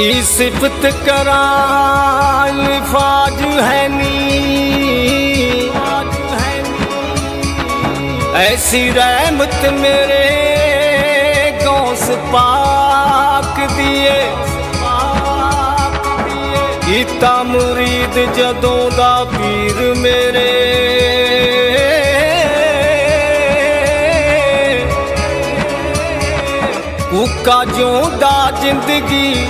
ਕੀ ਸਿਫਤ ਕਰਾਂ, ਲਿਫਾਜ਼ ਹੈ ਨੀ। ਐਸੀ ਰਹਿਮਤ ਮੇਰੇ ਗੌਸ ਪਾਕ ਦੀਏ। ਕੀਤਾ ਮੁਰੀਦ ਜਦੋਂ ਦਾ ਕੂਕਾ ਜਿਉਂਦਾ ਜ਼ਿੰਦਗੀ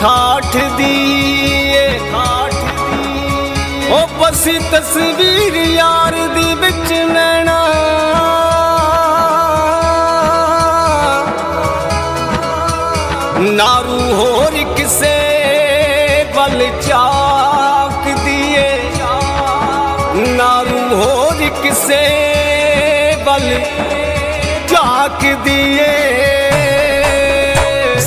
ਠਾਠ ਦੀ ਏ, ਠਾਠ ਦੀ। ਉਹ ਬਸੀ ਤਸਵੀਰ ਯਾਰ ਦੀ ਵਿੱਚ ਨੈਣਾ। ਨਾਰੂ ਹੋਰ ਕਿਸੇ ਵੱਲ ਚਾਕ ਦੀਏ ਨਾਰੂ ਹੋਰ ਕਿਸੇ ਵੱਲ ਝਾਕ ਦੀਏ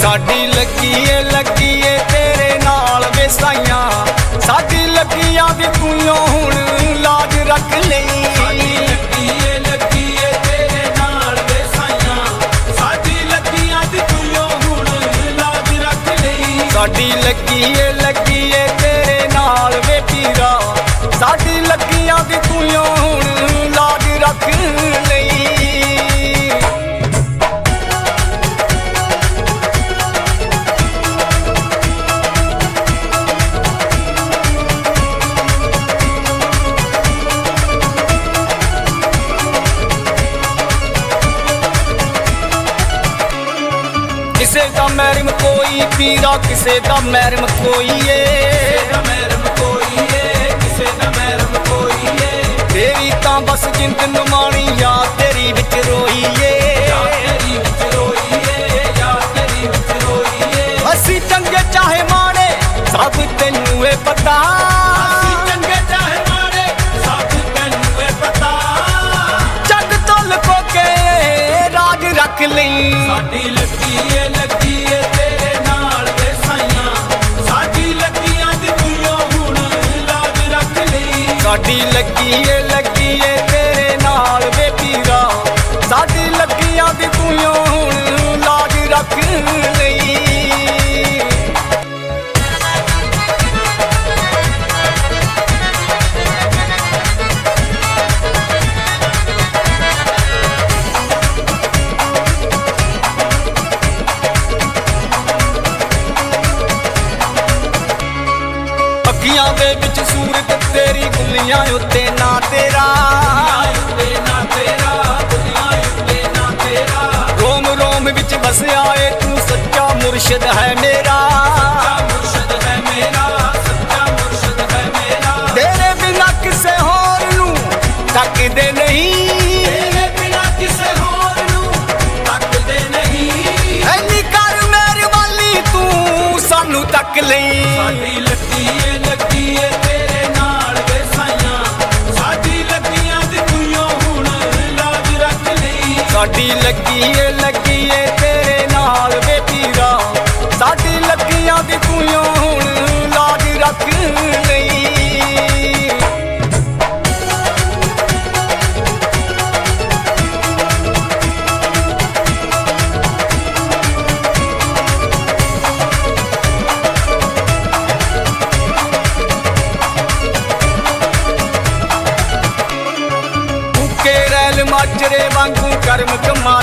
ਸਾਡੀ ਲੱਗੀਏ ਲੱਗੀਏ ਤੇਰੇ ਨਾਲ ਵੇਸਾਈਆਂ। ਸਾਡੀ ਲੱਗੀਆਂ ਵੀ ਤੂੰ ਹੁਣ ਲਾਜ ਰੱਖ ਲਈ। ਸਾਡੀ ਲੱਗੀਏ ਲੱਗੀਏ ਤੇਰੇ ਨਾਲ ਵੇਸਾਈਆਂ। ਸਾਡੀ ਲੱਗੀਆਂ ਵੀ ਤੂੰ ਹੁਣ ਲਾਜ ਰੱਖ ਲਈ। ਸਾਡੀ ਲੱਗੀਏ ਲੱਗੀਏ ਤੇਰੇ ਨਾਲ ਵੇ ਪੀਰਾ। ਸਾਡੀ ਲੱਗੀਆਂ ਵੀ ਤੂੰ ਹੁਣ ਮਹਿਰਮ ਕੋਈ ਪੀਰਾ ਕਿਸੇ ਦਾ ਮਹਿਰਮ ਕੋਈ ਏ। ਤੇਰਾ ਮਹਿਰਮ ਕੋਈ ਏ ਕਿਸੇ ਦਾ ਮਹਿਰਮ ਕੋਈ ਏ। ਤੇਰੀ ਤਾਂ ਬਸ ਜਿੰਦ ਨਮਾਣੀ ਯਾਦ ਦੁਨੀਆ ਉੱਤੇ ਨਾ ਤੇਰਾ। ਰੋਮ ਰੋਮ ਵਿੱਚ ਵਸਿਆ ਏ ਤੂੰ ਸੱਚਾ ਮੁਰਸ਼ਿਦ ਹੈ ਮੇਰਾ।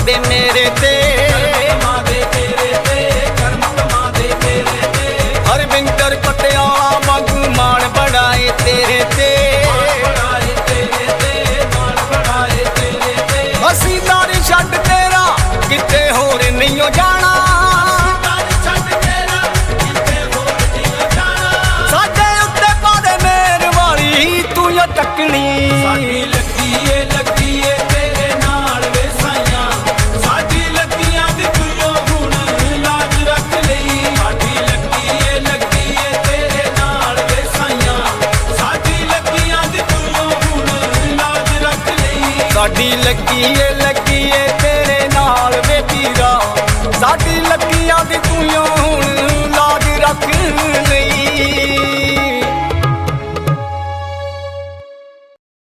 ਕਮਾ ਦੇ ਮੇਰੇ ਸਾਡੀ ਲੱਗੀ ਏ ਲੱਗੀ ਤੇਰੇ ਨਾਲ ਵੇ ਪੀਰਾ ਸਾਡੀ ਲੱਗੀਆਂ ਦੀ ਤੂੰ